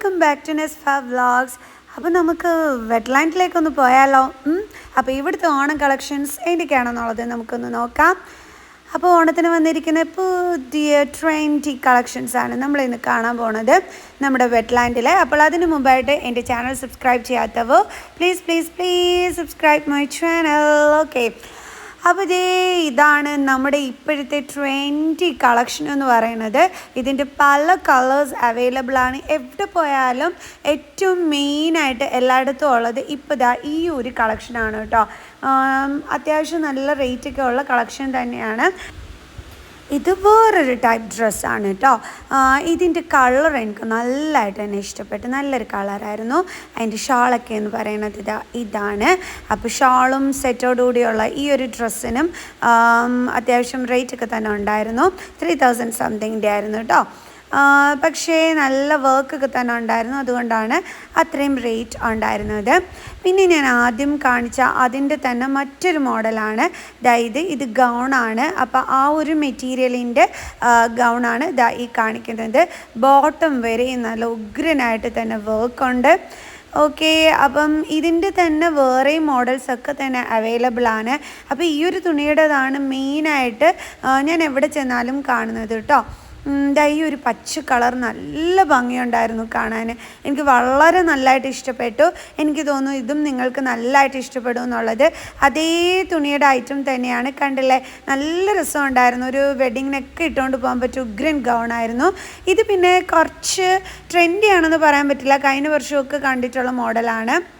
Welcome back to നെസ് ഫാ vlogs അപ്പോൾ നമുക്ക് വെറ്റ്ലാൻഡിലേക്കൊന്ന് പോയാലോ? അപ്പോൾ ഇവിടുത്തെ ഓണം കളക്ഷൻസ് എന്തൊക്കെയാണെന്നുള്ളത് നമുക്കൊന്ന് നോക്കാം. അപ്പോൾ ഓണത്തിന് വന്നിരിക്കുന്ന പുതിയ ട്രെൻഡി കളക്ഷൻസ് ആണ് നമ്മൾ ഇന്ന് കാണാൻ പോണത് നമ്മുടെ വെറ്റ്ലാൻഡിൽ അപ്പോൾ അതിന് മുമ്പായിട്ട് എന്റെ channel subscribe ചെയ്യാത്തവോ please please please subscribe my channel okay അപ്പോൾ ഇതേ ഇതാണ് നമ്മുടെ ഇപ്പോഴത്തെ ട്രെൻഡി കളക്ഷൻ എന്ന് പറയുന്നത്. ഇതിന്റെ പല കളേഴ്സ് അവൈലബിൾ ആണ്. എവിടെ പോയാലും ഏറ്റവും മെയിനായിട്ട് എല്ലായിടത്തും ഉള്ളത് ഇപ്പോൾ ദാ ഈ ഒരു കളക്ഷനാണ് കേട്ടോ. അത്യാവശ്യം നല്ല റേറ്റൊക്കെ ഉള്ള കളക്ഷൻ തന്നെയാണ്. ഇത് വേറൊരു ടൈപ്പ് ഡ്രസ്സാണ് കേട്ടോ ഇതിന്റെ കളർ എനിക്ക് നല്ലതായിട്ട് തന്നെ ഇഷ്ടപ്പെട്ടു. നല്ലൊരു കളറായിരുന്നു അതിന്റെ ഷാളൊക്കെ എന്ന് പറയുന്നത് ഇതാ ഇതാണ്. അപ്പോൾ ഷാളും സെറ്റോടുകൂടിയുള്ള ഈ ഒരു ഡ്രസ്സിനും അത്യാവശ്യം റേറ്റ് ഒക്കെ തന്നെ ഉണ്ടായിരുന്നു. ത്രീ തൗസൻഡ് സംതിങ്ങിന്റെ ആയിരുന്നു കേട്ടോ പക്ഷേ നല്ല വർക്കൊക്കെ തന്നെ ഉണ്ടായിരുന്നു. അതുകൊണ്ടാണ് അത്രയും റേറ്റ് ഉണ്ടായിരുന്നത്. പിന്നെ ഞാൻ ആദ്യം കാണിച്ച അതിന്റെ തന്നെ മറ്റൊരു മോഡലാണ് ദാ ഇത് ഇത് ഗൗണാണ് അപ്പോൾ ആ ഒരു മെറ്റീരിയലിന്റെ ഗൗണാണ് ദാ ഈ കാണിക്കുന്നത്. ബോട്ടം വരെ നല്ല ഉഗ്രനായിട്ട് തന്നെ വർക്കുണ്ട് ഓക്കെ അപ്പം ഇതിന്റെ തന്നെ വേറെ മോഡൽസൊക്കെ തന്നെ അവൈലബിൾ ആണ്. അപ്പോൾ ഈ ഒരു തുണിയുടേതാണ് മെയിനായിട്ട് ഞാൻ എവിടെ ചെന്നാലും കാണുന്നത് കേട്ടോ ദാ ഈ ഒരു പച്ച കളർ നല്ല ഭംഗിയുണ്ടായിരുന്നു കാണാൻ എനിക്ക് വളരെ നല്ലതായിട്ട് ഇഷ്ടപ്പെട്ടു. എനിക്ക് തോന്നുന്നു ഇതും നിങ്ങൾക്ക് നല്ലതായിട്ട് ഇഷ്ടപ്പെടും എന്നുള്ളത്. അതേ തുണിയുടെ ഐറ്റം തന്നെയാണ്. കണ്ടില്ലേ? നല്ല രസമുണ്ടായിരുന്നു. ഒരു വെഡിങ്ങിനൊക്കെ ഇട്ടുകൊണ്ട് പോകാൻ പറ്റിയ ഉഗ്രൻ ഗൗണായിരുന്നു ഇത് പിന്നെ കുറച്ച് ട്രെൻഡി ആണെന്ന് പറയാൻ പറ്റില്ല. കഴിഞ്ഞ വർഷമൊക്കെ കണ്ടിട്ടുള്ള മോഡലാണ്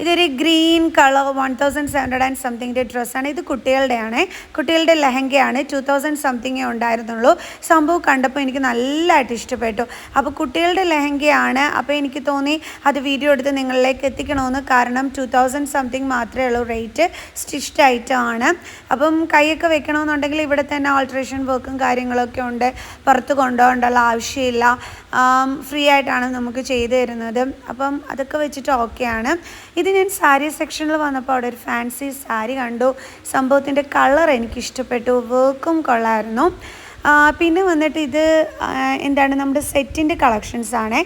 ഇതൊരു green colour one thousand seven hundred and സംതിങ്ങിന്റെ ഡ്രസ്സാണ് ഇത് കുട്ടികളുടെയാണ്. കുട്ടികളുടെ ലെഹങ്കയാണ്. ടു തൗസൻഡ് സംതിങ്ങേ ഉണ്ടായിരുന്നുള്ളൂ. സംഭവം കണ്ടപ്പോൾ എനിക്ക് നല്ലതായിട്ട് ഇഷ്ടപ്പെട്ടു. അപ്പോൾ കുട്ടികളുടെ ലെഹങ്കയാണ്. അപ്പോൾ എനിക്ക് തോന്നി അത് വീഡിയോ എടുത്ത് നിങ്ങളിലേക്ക് എത്തിക്കണമെന്ന്. കാരണം ടു തൗസൻഡ് സംതിങ് മാത്രമേ ഉള്ളൂ. റേറ്റ് സ്റ്റിച്ച്ഡ് ഐറ്റമാണ് അപ്പം കൈയൊക്കെ വെക്കണമെന്നുണ്ടെങ്കിൽ ഇവിടെ തന്നെ ആൾട്രേഷൻ വർക്കും കാര്യങ്ങളൊക്കെ ഉണ്ട്. പുറത്ത് കൊണ്ടുപോകേണ്ടുള്ള ആവശ്യമില്ല. ഫ്രീ ആയിട്ടാണ് നമുക്ക് ചെയ്തു തരുന്നത്. അപ്പം അതൊക്കെ വെച്ചിട്ട് ഓക്കെയാണ് ഇത് ഞാൻ സാരി സെക്ഷനിൽ വന്നപ്പോൾ അവിടെ ഒരു ഫാൻസി സാരി കണ്ടു. സംഭവത്തിന്റെ കളർ എനിക്ക് ഇഷ്ടപ്പെട്ടു വർക്കും കൊള്ളായിരുന്നു. പിന്നെ വന്നിട്ട് ഇത് എന്താണ് നമ്മുടെ സെറ്റിന്റെ കളക്ഷൻസ് ആണ്.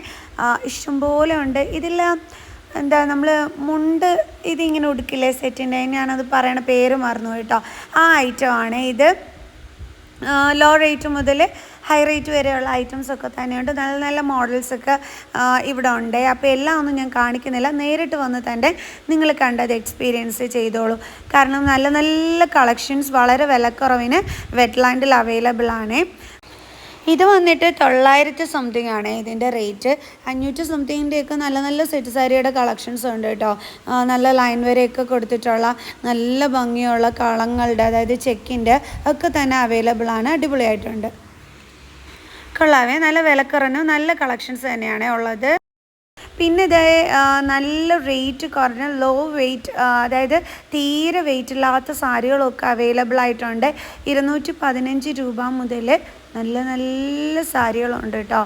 ഇഷ്ടംപോലെ ഉണ്ട്. ഇതെല്ലാം എന്താ നമ്മൾ മുണ്ട് ഇതിങ്ങനെ ഉടുക്കില്ലേ സെറ്റിന്റെ ഞാനത് പറയണ പേര് മറന്നു കേട്ടോ ആ ഐറ്റമാണ് ഇത്. ലോ റേറ്റ് മുതൽ ഹൈ റേറ്റ് വരെയുള്ള ഐറ്റംസ് ഒക്കെ തന്നെയുണ്ട്. നല്ല നല്ല മോഡൽസ് ഒക്കെ ഇവിടെ ഉണ്ട്. അപ്പോൾ എല്ലാം ഒന്നും ഞാൻ കാണിക്കുന്നില്ല. നേരിട്ട് വന്ന് തന്നെ നിങ്ങൾ കണ്ടത് എക്സ്പീരിയൻസ് ചെയ്തോളൂ. കാരണം നല്ല നല്ല കളക്ഷൻസ് വളരെ വിലക്കുറവിന് വെറ്റ്ലാൻഡിൽ അവൈലബിൾ ആണ്. ഇത് വന്നിട്ട് തൊള്ളായിരത്തി സംതിങ് ആണ് ഇതിന്റെ റേറ്റ് അഞ്ഞൂറ്റി സംതിങ്ങിന്റെയൊക്കെ നല്ല നല്ല സെറ്റ് സാരിയുടെ കളക്ഷൻസ് ഉണ്ട് കേട്ടോ. നല്ല ലൈൻ വരെയൊക്കെ കൊടുത്തിട്ടുള്ള നല്ല ഭംഗിയുള്ള കളങ്ങളുടെ അതായത് ചെക്കിന്റെ ഒക്കെ തന്നെ അവൈലബിൾ ആണ്. അടിപൊളിയായിട്ടുണ്ട്. കൊള്ളാവേ. നല്ല വിലക്കുറഞ്ഞു നല്ല കളക്ഷൻസ് തന്നെയാണ് ഉള്ളത്. പിന്നെ ഇതേ നല്ല റേറ്റ് കുറഞ്ഞ ലോ വെയ്റ്റ് അതായത് തീരെ വെയിറ്റ് ഇല്ലാത്ത സാരികളൊക്കെ അവൈലബിൾ ആയിട്ടുണ്ട്. ഇരുന്നൂറ്റി പതിനഞ്ച് രൂപ മുതൽ നല്ല നല്ല സാരികളുണ്ട് കേട്ടോ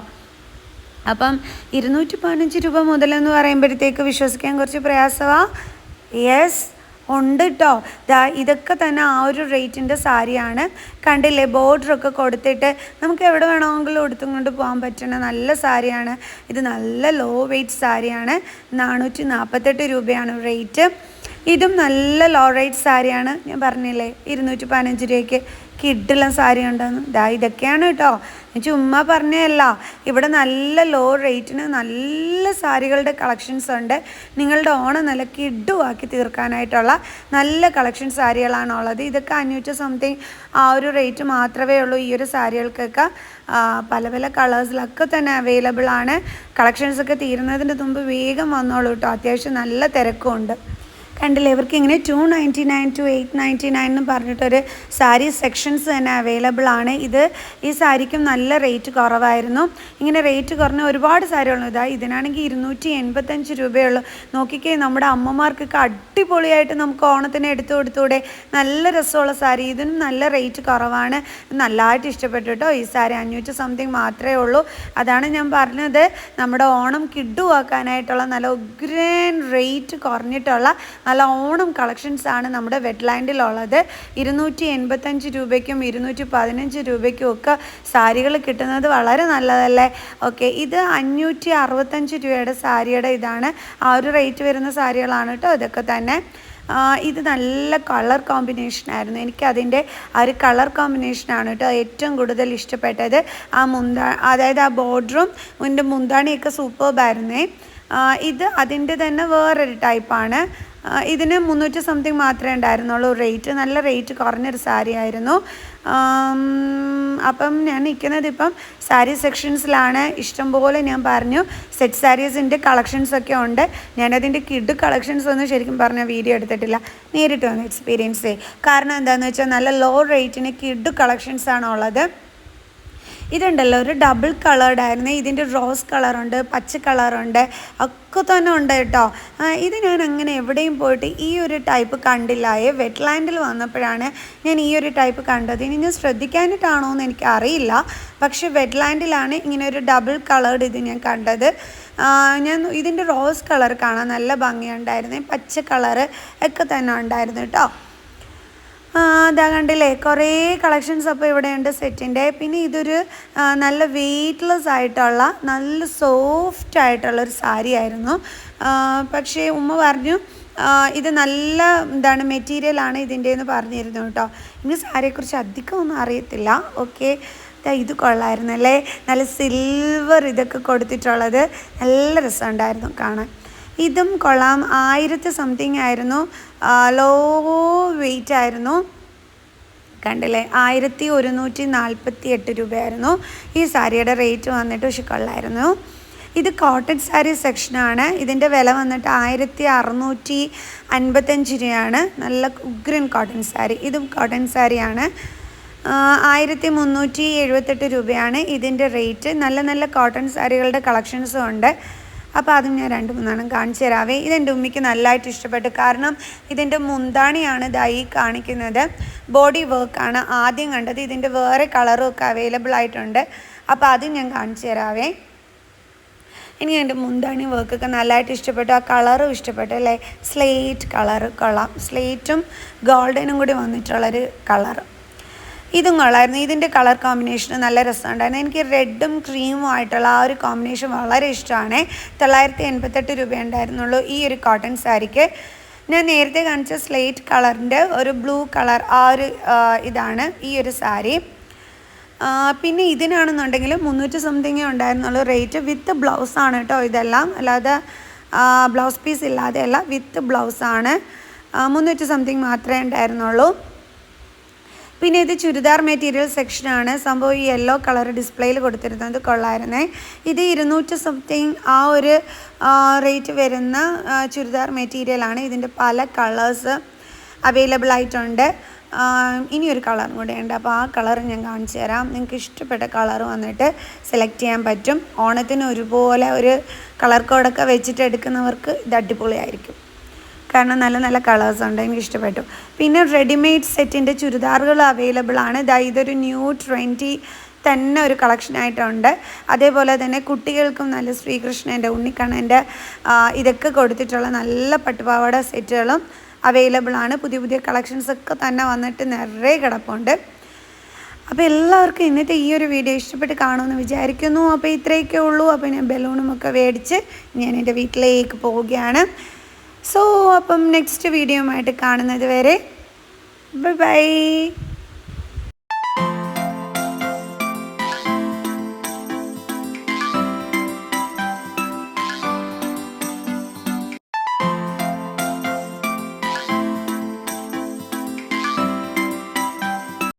അപ്പം ഇരുന്നൂറ്റി പതിനഞ്ച് രൂപ മുതലെന്ന് പറയുമ്പോഴത്തേക്ക് വിശ്വസിക്കാൻ കുറച്ച് പ്രയാസമാണ് യെസ് ഉണ്ട് കേട്ടോ ഇതൊക്കെ തന്നെ ആ ഒരു റേറ്റിന്റെ സാരിയാണ്. കണ്ടില്ലേ ബോർഡറൊക്കെ കൊടുത്തിട്ട് നമുക്ക് എവിടെ വേണമെങ്കിലും എടുത്തും കൊണ്ട് പോകാൻ പറ്റുന്ന നല്ല സാരിയാണ്. ഇത് നല്ല ലോ വെയ്റ്റ് സാരിയാണ്. നാനൂറ്റി നാൽപ്പത്തെട്ട് രൂപയാണ് റേറ്റ് ഇതും നല്ല ലോ റേറ്റ് സാരിയാണ്. ഞാൻ പറഞ്ഞില്ലേ ഇരുന്നൂറ്റി പതിനഞ്ച് രൂപയ്ക്ക് കിഡിലെ സാരി ഉണ്ടെന്ന്. ദാ ഇതൊക്കെയാണ് കേട്ടോ. ചുമ്മാ പറഞ്ഞതല്ല. ഇവിടെ നല്ല ലോ റേറ്റിന് നല്ല സാരികളുടെ കളക്ഷൻസ് ഉണ്ട്. നിങ്ങളുടെ ഓണം നല്ല കിഡുവാക്കി തീർക്കാനായിട്ടുള്ള നല്ല കളക്ഷൻ സാരികളാണ് ഉള്ളത്. ഇതൊക്കെ അഞ്ഞൂറ്റി സംതിങ് ആ ഒരു റേറ്റ് മാത്രമേ ഉള്ളൂ ഈ ഒരു സാരികൾക്കൊക്കെ. പല പല കളേഴ്സിലൊക്കെ തന്നെ അവൈലബിൾ ആണ്. കളക്ഷൻസ് ഒക്കെ തീരുന്നതിന് മുമ്പ് വേഗം വന്നോളൂ കേട്ടോ. അത്യാവശ്യം നല്ല തിരക്കും ഉണ്ട് കണ്ടില്ലേ? ഇവർക്ക് ഇങ്ങനെ two ninety nine two eight ninety nine എന്ന് പറഞ്ഞിട്ടൊരു സാരി സെക്ഷൻസ് തന്നെ അവൈലബിൾ ആണ്. ഇത് ഈ സാരിക്കും നല്ല റേറ്റ് കുറവായിരുന്നു. ഇങ്ങനെ റേറ്റ് കുറഞ്ഞ ഒരുപാട് സാരികളുണ്ട്. ഇതാ ഇതിനാണെങ്കിൽ ഇരുന്നൂറ്റി എൺപത്തഞ്ച് രൂപയുള്ളൂ. നോക്കിക്കേ നമ്മുടെ അമ്മമാർക്കൊക്കെ അടിപൊളിയായിട്ട് നമുക്ക് ഓണത്തിന് എടുത്തു കൊടുത്തൂടെ. നല്ല രസമുള്ള സാരി. ഇതിനും നല്ല റേറ്റ് കുറവാണ്. നല്ലതായിട്ട് ഇഷ്ടപ്പെട്ടു കേട്ടോ. ഈ സാരി അഞ്ഞൂറ്റി സംതിങ് മാത്രമേ ഉള്ളൂ. അതാണ് ഞാൻ പറഞ്ഞത്. നമ്മുടെ ഓണം കിഡുവാക്കാനായിട്ടുള്ള നല്ല ഉഗ്രൻ റേറ്റ് കുറഞ്ഞിട്ടുള്ള നല്ല ഓണം കളക്ഷൻസ് ആണ് നമ്മുടെ വെറ്റ്ലാൻഡിലുള്ളത് ഇരുന്നൂറ്റി എൺപത്തഞ്ച് രൂപയ്ക്കും ഇരുന്നൂറ്റി പതിനഞ്ച് രൂപയ്ക്കും ഒക്കെ സാരികൾ കിട്ടുന്നത് വളരെ നല്ലതല്ലേ? ഓക്കെ ഇത് അഞ്ഞൂറ്റി അറുപത്തഞ്ച് രൂപയുടെ സാരിയുടെ ഇതാണ്. ആ ഒരു റേറ്റ് വരുന്ന സാരികളാണ് കേട്ടോ ഇതൊക്കെ തന്നെ. ഇത് നല്ല കളർ കോമ്പിനേഷൻ ആയിരുന്നു. എനിക്ക് അതിന്റെ ആ ഒരു കളർ കോമ്പിനേഷനാണ് കേട്ടോ ഏറ്റവും കൂടുതൽ ഇഷ്ടപ്പെട്ടത്. ആ മുന്താ അതായത് ആ ബോർഡറും മുന്റെ മുന്താണിയൊക്കെ സൂപ്പർബായിരുന്നേ ഇത് അതിന്റെ തന്നെ വേറൊരു ടൈപ്പാണ് ഇതിന് മുന്നൂറ്റി സംതിങ് മാത്രമേ ഉണ്ടായിരുന്നുള്ളൂ. റേറ്റ് നല്ല റേറ്റ് കുറഞ്ഞൊരു സാരി ആയിരുന്നു. അപ്പം ഞാൻ നിൽക്കുന്നത് ഇപ്പം സാരി സെക്ഷൻസിലാണ് ഇഷ്ടംപോലെ ഞാൻ പറഞ്ഞു. സെറ്റ് സാരീസിന്റെ കളക്ഷൻസൊക്കെ ഉണ്ട്. ഞാനതിന്റെ കിഡ് കളക്ഷൻസ് ഒന്നും ശരിക്കും പറഞ്ഞാൽ വീഡിയോ എടുത്തിട്ടില്ല. നേരിട്ട് വന്ന് എക്സ്പീരിയൻസ് ചെയ്യും കാരണം എന്താണെന്ന് വെച്ചാൽ നല്ല ലോ റേറ്റിന് കിഡ് കളക്ഷൻസാണുള്ളത് ഇതുണ്ടല്ലോ ഒരു ഡബിൾ കളേർഡ് ആയിരുന്നു. ഇതിന്റെ റോസ് കളറുണ്ട് പച്ച കളറുണ്ട് ഒക്കെ തന്നെ ഉണ്ട് കേട്ടോ. ഇത് ഞാൻ അങ്ങനെ എവിടെയും പോയിട്ട് ഈ ഒരു ടൈപ്പ് കണ്ടില്ലായേ വെറ്റ്ലാൻഡിൽ വന്നപ്പോഴാണ് ഞാൻ ഈ ഒരു ടൈപ്പ് കണ്ടത്. ഇനി ഞാൻ ശ്രദ്ധിക്കാനിട്ടാണോ എന്ന് എനിക്ക് അറിയില്ല. പക്ഷെ വെറ്റ്ലാൻഡിലാണ് ഇങ്ങനെ ഒരു ഡബിൾ കളേർഡ് ഇത് ഞാൻ കണ്ടത്. ഞാൻ ഇതിന്റെ റോസ് കളർ കാണാൻ നല്ല ഭംഗിയുണ്ടായിരുന്നു. പച്ച കളറ് ഒക്കെ തന്നെ ഉണ്ടായിരുന്നു കേട്ടോ. അതാ കണ്ടില്ലേ? കുറേ കളക്ഷൻസ് അപ്പോൾ ഇവിടെയുണ്ട് സെറ്റിന്റെ. പിന്നെ ഇതൊരു നല്ല വെയ്റ്റ്ലെസ് ആയിട്ടുള്ള നല്ല സോഫ്റ്റ് ആയിട്ടുള്ള ഒരു സാരി ആയിരുന്നു. പക്ഷേ ഉമ്മ പറഞ്ഞു ഇത് നല്ല എന്താണ് മെറ്റീരിയലാണ് ഇതിന്റെ എന്ന് പറഞ്ഞിരുന്നു കേട്ടോ. എനിക്ക് സാരിയെക്കുറിച്ച് അധികം ഒന്നും അറിയത്തില്ല. ഓക്കെ. ഇത് കൊള്ളായിരുന്നു അല്ലേ? നല്ല സിൽവർ ഇതൊക്കെ കൊടുത്തിട്ടുള്ളത്. നല്ല രസമുണ്ടായിരുന്നു കാണാൻ. ഇതും കൊള്ളാം. ആയിരത്തി സംതിങ് ആയിരുന്നു. ലോ വെയിറ്റ് ആയിരുന്നു. കണ്ടില്ലേ? ആയിരത്തി ഒരുന്നൂറ്റി നാൽപ്പത്തി എട്ട് രൂപയായിരുന്നു. ഈ സാരിയുടെ റേറ്റ് വന്നിട്ട് പക്ഷെ കൊള്ളായിരുന്നു. ഇത് കോട്ടൺ സാരി സെക്ഷനാണ് ഇതിന്റെ വില വന്നിട്ട് ആയിരത്തി അറുന്നൂറ്റി അൻപത്തഞ്ച് രൂപയാണ്. നല്ല ഉഗ്രൻ കോട്ടൺ സാരി. ഇതും കോട്ടൺ സാരിയാണ്. ആയിരത്തി മുന്നൂറ്റി എഴുപത്തെട്ട് രൂപയാണ് ഇതിന്റെ റേറ്റ് നല്ല നല്ല കോട്ടൺ സാരികളുടെ കളക്ഷൻസും ഉണ്ട്. അപ്പോൾ അതും ഞാൻ രണ്ട് മൂന്നെണ്ണം കാണിച്ചു തരാവേ. ഇതെന്റെ ഉമ്മിക്ക് നല്ലതായിട്ട് ഇഷ്ടപ്പെട്ടു. കാരണം ഇതിന്റെ മുന്താണിയാണ് ഇതായി കാണിക്കുന്നത്. ബോഡി വർക്കാണ് ആദ്യം കണ്ടത്. ഇതിന്റെ വേറെ കളറും ഒക്കെ അവൈലബിൾ ആയിട്ടുണ്ട്. അപ്പോൾ അതും ഞാൻ കാണിച്ചു തരാവേ. എനിക്ക് എന്റെ മുന്താണി വർക്കൊക്കെ നല്ലതായിട്ട് ഇഷ്ടപ്പെട്ടു. ആ കളറും ഇഷ്ടപ്പെട്ടു അല്ലേ? സ്ലേറ്റ് കളറ് കൊള്ളാം. സ്ലേറ്റും ഗോൾഡനും കൂടി വന്നിട്ടുള്ളൊരു കളറ് ഇതും കൊള്ളായിരുന്നു. ഇതിന്റെ കളർ കോമ്പിനേഷൻ നല്ല രസമുണ്ടായിരുന്നു. എനിക്ക് റെഡും ക്രീമും ആയിട്ടുള്ള ആ ഒരു കോമ്പിനേഷൻ വളരെ ഇഷ്ടമാണ്. തൊള്ളായിരത്തി എൺപത്തെട്ട് രൂപ ഉണ്ടായിരുന്നുള്ളൂ ഈ ഒരു കോട്ടൺ സാരിക്ക്. ഞാൻ നേരത്തെ കാണിച്ച സ്ലേറ്റ് കളറിന്റെ ഒരു ബ്ലൂ കളർ ആ ഒരു ഇതാണ് ഈ ഒരു സാരി. പിന്നെ ഇതിനാണെന്നുണ്ടെങ്കിൽ മുന്നൂറ്റി സംതിങ്ങേ ഉണ്ടായിരുന്നുള്ളൂ. റേറ്റ് വിത്ത് ബ്ലൗസാണ് കേട്ടോ ഇതെല്ലാം. അല്ലാതെ ബ്ലൗസ് പീസ് ഇല്ലാതെയല്ല വിത്ത് ബ്ലൗസാണ് മുന്നൂറ്റി സംതിങ് മാത്രമേ ഉണ്ടായിരുന്നുള്ളൂ. പിന്നെ ഇത് ചുരിദാർ മെറ്റീരിയൽ സെക്ഷനാണ് സംഭവം ഈ യെല്ലോ കളർ ഡിസ്പ്ലേയിൽ കൊടുത്തിരുന്നത് കൊള്ളായിരുന്നേ. ഇത് ഇരുന്നൂറ്റി സംതിങ് ആ ഒരു റേറ്റ് വരുന്ന ചുരിദാർ മെറ്റീരിയലാണ് ഇതിന്റെ പല കളേഴ്സ് അവൈലബിൾ ആയിട്ടുണ്ട്. ഇനിയൊരു കളറും കൂടെ ഉണ്ട്. അപ്പോൾ ആ കളർ ഞാൻ കാണിച്ചു തരാം. നിങ്ങൾക്ക് ഇഷ്ടപ്പെട്ട കളർ വന്നിട്ട് സെലക്ട് ചെയ്യാൻ പറ്റും. ഓണത്തിന് ഒരുപോലെ ഒരു കളർ കോഡൊക്കെ വെച്ചിട്ട് എടുക്കുന്നവർക്ക് ഇത് അടിപൊളിയായിരിക്കും. കാരണം നല്ല നല്ല കളേഴ്സ് ഉണ്ട് എനിക്ക് ഇഷ്ടപ്പെട്ടു. പിന്നെ റെഡിമെയ്ഡ് സെറ്റിന്റെ ചുരിദാറുകൾ അവൈലബിൾ ആണ്. ദാ ഇതൊരു ന്യൂ ട്വന്റി തന്നെ ഒരു കളക്ഷനായിട്ടുണ്ട് അതേപോലെ തന്നെ കുട്ടികൾക്കും നല്ല ശ്രീകൃഷ്ണന്റെ ഉണ്ണിക്കണ്ണന്റെ ഇതൊക്കെ കൊടുത്തിട്ടുള്ള നല്ല പട്ടുപാവാട സെറ്റുകളും അവൈലബിൾ ആണ്. പുതിയ പുതിയ കളക്ഷൻസ് ഒക്കെ തന്നെ വന്നിട്ട് നിറയെ കിടപ്പുണ്ട്. അപ്പോൾ എല്ലാവർക്കും ഇന്നത്തെ ഈ ഒരു വീഡിയോ ഇഷ്ടപ്പെട്ട് കാണുമെന്ന് വിചാരിക്കുന്നു. അപ്പോൾ ഇത്രയൊക്കെ ഉള്ളൂ. അപ്പോൾ ഞാൻ ബലൂണുമൊക്കെ മേടിച്ച് ഞാൻ എന്റെ വീട്ടിലേക്ക് പോവുകയാണ്. സോ അപ്പം നെക്സ്റ്റ് വീഡിയോയുമായിട്ട് കാണുന്നത് വരെ. Bye bye